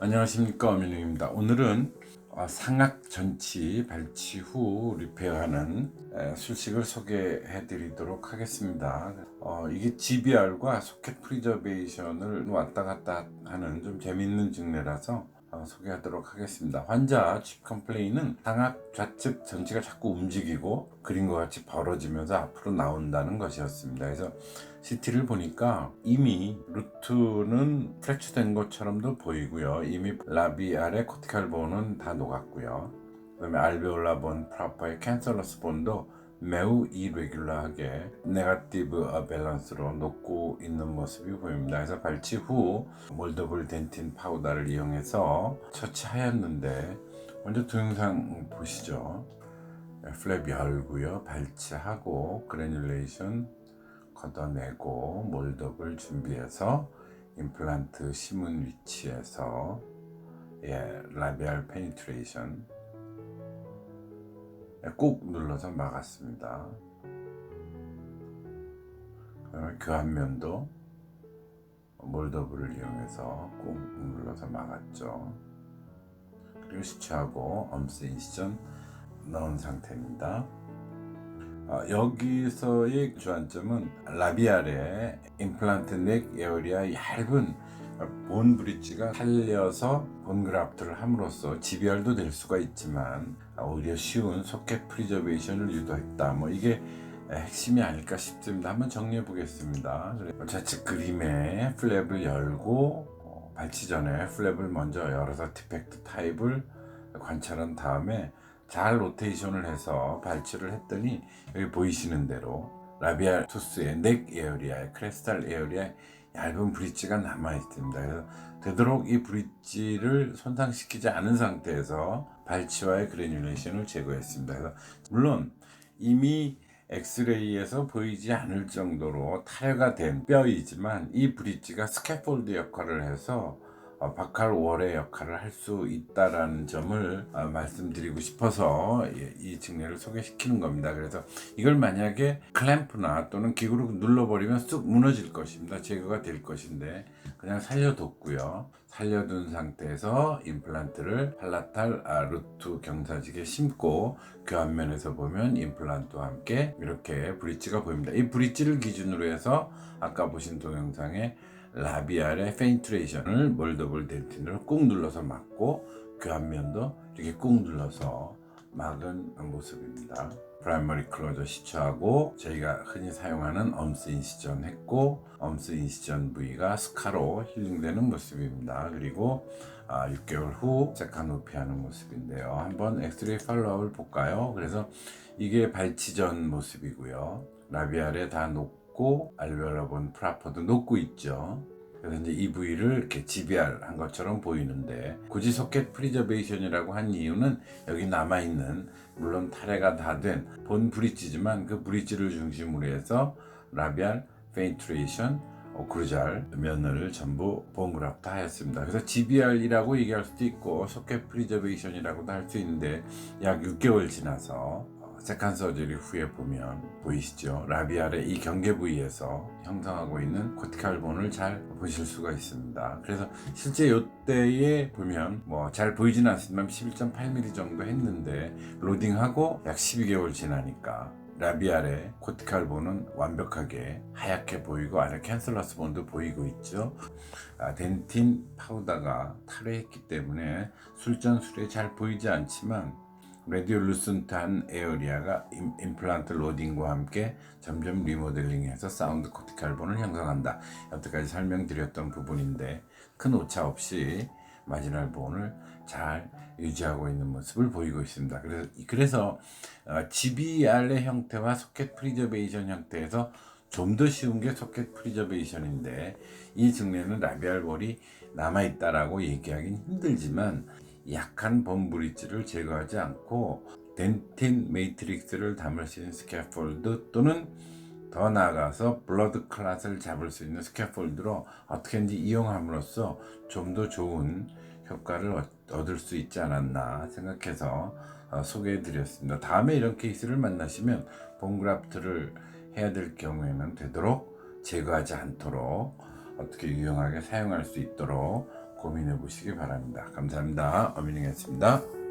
안녕하십니까 어민웅입니다. 오늘은 어, 상악 전치 발치 후 리페어하는 에, 술식을 소개해 드리도록 하겠습니다. 어, 이게 GBR과 소켓 프리저베이션을 왔다 갔다 하는 좀 재밌는 증례라서 어, 소개하도록 하겠습니다. 환자 칩 컴플레인은 상악 좌측 전치가 자꾸 움직이고 그림과 같이 벌어지면서 앞으로 나온다는 것이었습니다. 그래서 CT를 보니까 이미 루트는 프랙처된 것처럼도 보이고요. 이미 라비알의 코티칼 본은 다 녹았고요. 그 다음에 알베올라 본 프라퍼의 캔서러스 본도 매우 이레귤러하게 네가티브 밸런스로 녹고 있는 모습이 보입니다. 그래서 발치 후 몰더블 덴틴 파우더를 이용해서 처치하였는데 먼저 동영상 보시죠. 플랩 열고요. 발치하고 그래듈레이션 걷어내고 몰더블 준비해서 임플란트 심은 위치에서 예, 라비알 페니트레이션 예, 꾹 눌러서 막았습니다. 교환면도 몰더블을 이용해서 꾹 눌러서 막았죠. 그리고 시추하고 엄스 인시전 넣은 상태입니다. 어, 여기서의 주안점은 라비알의 임플란트 넥 에어리아 얇은 본 브릿지가 살려서 본 그라프트를 함으로써 지별도 될 수가 있지만 오히려 쉬운 소켓 프리저베이션을 유도했다. 뭐 이게 핵심이 아닐까 싶습니다. 한번 정리해 보겠습니다. 좌측 그림에 플랩을 열고 어, 발치 전에 플랩을 먼저 열어서 디펙트 타입을 관찰한 다음에 잘 로테이션을 해서 발치를 했더니 여기 보이시는 대로 라비알 투스의 넥 에어리아에 크레스탈 에어리아에 얇은 브릿지가 남아 있습니다. 그래서 되도록 이 브릿지를 손상시키지 않은 상태에서 발치와의 그래듈레이션을 제거했습니다. 그래서 물론 이미 엑스레이에서 보이지 않을 정도로 탈가 된 뼈이지만 이 브릿지가 스캐폴드 역할을 해서 어, 바칼 월의 역할을 할 수 있다라는 점을 어, 말씀드리고 싶어서 이, 이 증례를 소개시키는 겁니다. 그래서 이걸 만약에 클램프나 또는 기구로 눌러버리면 쑥 무너질 것입니다. 제거가 될 것인데 그냥 살려뒀고요. 살려둔 상태에서 임플란트를 팔라탈 아, 루트 경사직에 심고 교환면에서 보면 임플란트와 함께 이렇게 브릿지가 보입니다. 이 브릿지를 기준으로 해서 아까 보신 동영상에 라비알의 페인트레이션을 몰더블 덴틴으로 꾹 눌러서 막고 교환면도 이렇게 꾹 눌러서 막은 모습입니다. 프라이머리 클로저 시추하고 저희가 흔히 사용하는 엄스 인시전 했고 엄스 인시전 부위가 스카로 힐링되는 모습입니다. 그리고 아, 6개월 후 세칸 호피하는 모습인데요. 한번 엑스레이 팔로업을 볼까요? 그래서 이게 발치 전 모습이고요. 라비알에 다 녹 고 알베올라본 프라퍼도 녹고 있죠. 그래서 이제 이 부위를 이렇게 GBR 한 것처럼 보이는데 굳이 소켓 프리저베이션이라고 한 이유는 여기 남아 있는 물론 탈해가 다 된 본 브릿지지만 그 브릿지를 중심으로 해서 라비알 페인트레이션 오크루잘 면을 전부 본그라프트 하였습니다. 그래서 GBR이라고 얘기할 수도 있고 소켓 프리저베이션이라고도 할 수 있는데 약 6개월 지나서 세칸 서저리 후에 보면 보이시죠? 라비알의 이 경계 부위에서 형성하고 있는 코티칼본을 잘 보실 수가 있습니다. 그래서 실제 이때에 보면 뭐 잘 보이지는 않지만 11.8mm 정도 했는데 로딩하고 약 12개월 지나니까 라비알의 코티칼본은 완벽하게 하얗게 보이고 안에 캔슬러스 본도 보이고 있죠. 아, 덴틴 파우더가 탈해했기 때문에 술전술에 잘 보이지 않지만 레디올루슨트한 에어리아가 임, 임플란트 로딩과 함께 점점 리모델링해서 사운드 코티칼본을 형성한다. 여태까지 설명드렸던 부분인데 큰 오차 없이 마지널 본을 잘 유지하고 있는 모습을 보이고 있습니다. 그래서 그래서 어, GBR의 형태와 소켓 프리저베이션 형태에서 좀 더 쉬운 게 소켓 프리저베이션인데 이 증례는 라비알 볼이 남아 있다라고 얘기하기는 힘들지만 약한 본 브릿지를 제거하지 않고 덴틴 메이트릭스를 담을 수 있는 스캐폴드 또는 더 나아가서 블러드 클라스를 잡을 수 있는 스캐폴드로 어떻게든지 이용함으로써 좀 더 좋은 효과를 얻- 얻을 수 있지 않았나 생각해서 어, 소개해 드렸습니다. 다음에 이런 케이스를 만나시면 본그라프트를 해야 될 경우에는 되도록 제거하지 않도록 어떻게 유용하게 사용할 수 있도록 고민해 보시기 바랍니다. 감사합니다. 어미닝했습니다.